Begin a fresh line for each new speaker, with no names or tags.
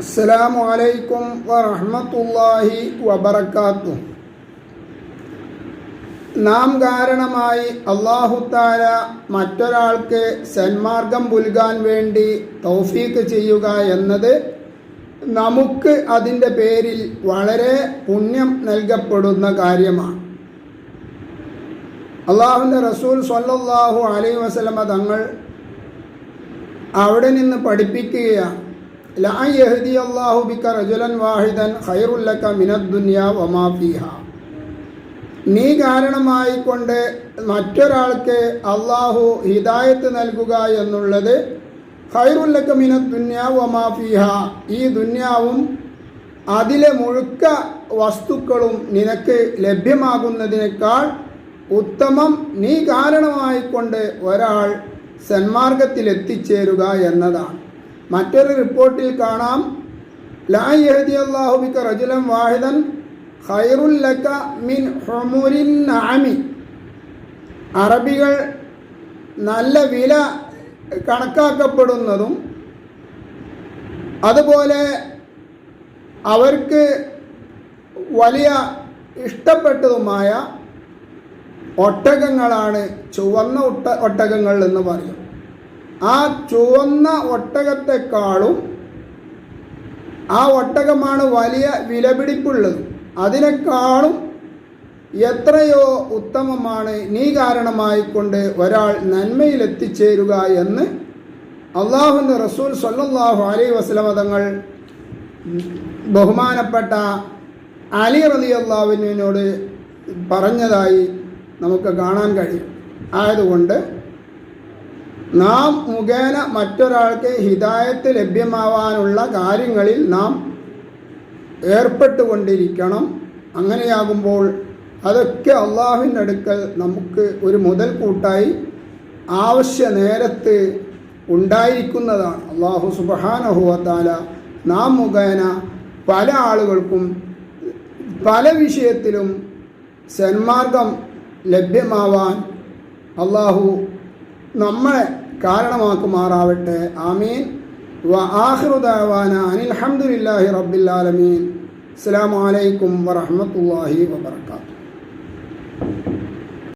അസ്സലാമു അലൈക്കും വറഹ്മത്തുള്ളാഹി വബറകാത്തു. നാം കാരണമായി തആല മറ്റൊരാൾക്ക് സന്മാർഗം പുൽകാൻ വേണ്ടി തൗഫീക്ക് ചെയ്യുക എന്നത് നമുക്ക് അതിന്റെ പേരിൽ വളരെ പുണ്യം നൽകപ്പെടുന്ന കാര്യമാണ്. അള്ളാഹുവിന്റെ റസൂൽ സ്വല്ലല്ലാഹു അലൈഹി വസല്ലമ തങ്ങൾ അവിടെ നിന്ന് പഠിപ്പിക്കുകയാണ്. ലാ യഹ്ദി ഫീഹ. നീ കാരണമായിക്കൊണ്ട് മറ്റൊരാൾക്ക് അള്ളാഹു ഹിദായത്ത് നൽകുക എന്നുള്ളത് ഖൈറുല്ലക്ക മിന ദുന്യാവ് വമാ ഫീഹ. ഈ ദുന്യാവും അതിലെ മുഴുക്ക വസ്തുക്കളും നിനക്ക് ലഭ്യമാകുന്നതിനേക്കാൾ ഉത്തമം നീ കാരണമായിക്കൊണ്ട് ഒരാൾ സന്മാർഗത്തിലെത്തിച്ചേരുക എന്നതാണ്. മറ്റൊരു റിപ്പോർട്ടിൽ കാണാം. ലാ യഹദി അള്ളാഹുബിക്ക റജുലം വാഹിദൻ ഖൈറുല്ലക മിൻ ഹൊമുരിൻ ആമി അറബികൾ നല്ല വില കണക്കാക്കപ്പെടുന്നതും അതുപോലെ അവർക്ക് വലിയ ഇഷ്ടപ്പെട്ടതുമായ ഒട്ടകങ്ങളാണ് ചുവന്ന ഒട്ട ഒട്ടകങ്ങൾ എന്ന് പറയും. ആ ചുവന്ന ഒട്ടകത്തെക്കാളും ആ ഒട്ടകമാണ് വലിയ വിലപിടിപ്പുള്ളത്. അതിനേക്കാളും എത്രയോ ഉത്തമമാണ് നീ കാരണമായിക്കൊണ്ട് ഒരാൾ നന്മയിൽ എത്തിച്ചേരുക എന്ന് അള്ളാഹുവിന്റെ റസൂൽ സല്ലാഹു അലൈ വസ്ലമ തങ്ങൾ ബഹുമാനപ്പെട്ട അലി റലി അള്ളാഹുവിനോട് പറഞ്ഞതായി നമുക്ക് കാണാൻ കഴിയും. ആയതുകൊണ്ട് നാം മുഖേന മറ്റൊരാൾക്ക് ഹിതായത്ത് ലഭ്യമാവാനുള്ള കാര്യങ്ങളിൽ നാം ഏർപ്പെട്ടുകൊണ്ടിരിക്കണം. അങ്ങനെയാകുമ്പോൾ അതൊക്കെ അള്ളാഹുവിന്റെ അടുക്കൽ നമുക്ക് ഒരു മുതൽക്കൂട്ടായി ആവശ്യ നേരത്ത് ഉണ്ടായിരിക്കുന്നതാണ്. അള്ളാഹു സുബാനഹുവത്താല നാം മുഖേന പല ആളുകൾക്കും പല വിഷയത്തിലും സന്മാർഗം ലഭ്യമാവാൻ അള്ളാഹു നമ്മളെ കാരണമാക്കുമാറാവട്ടെ. ആമീൻ. വ ആഹ്റുദാവാന അനിൽ ഹംദുലില്ലാഹി റബ്ബിൽ ആലമീൻ. അസ്സലാമു അലൈക്കും വറഹ്മത്തുള്ളാഹി വബറകാതുഹു.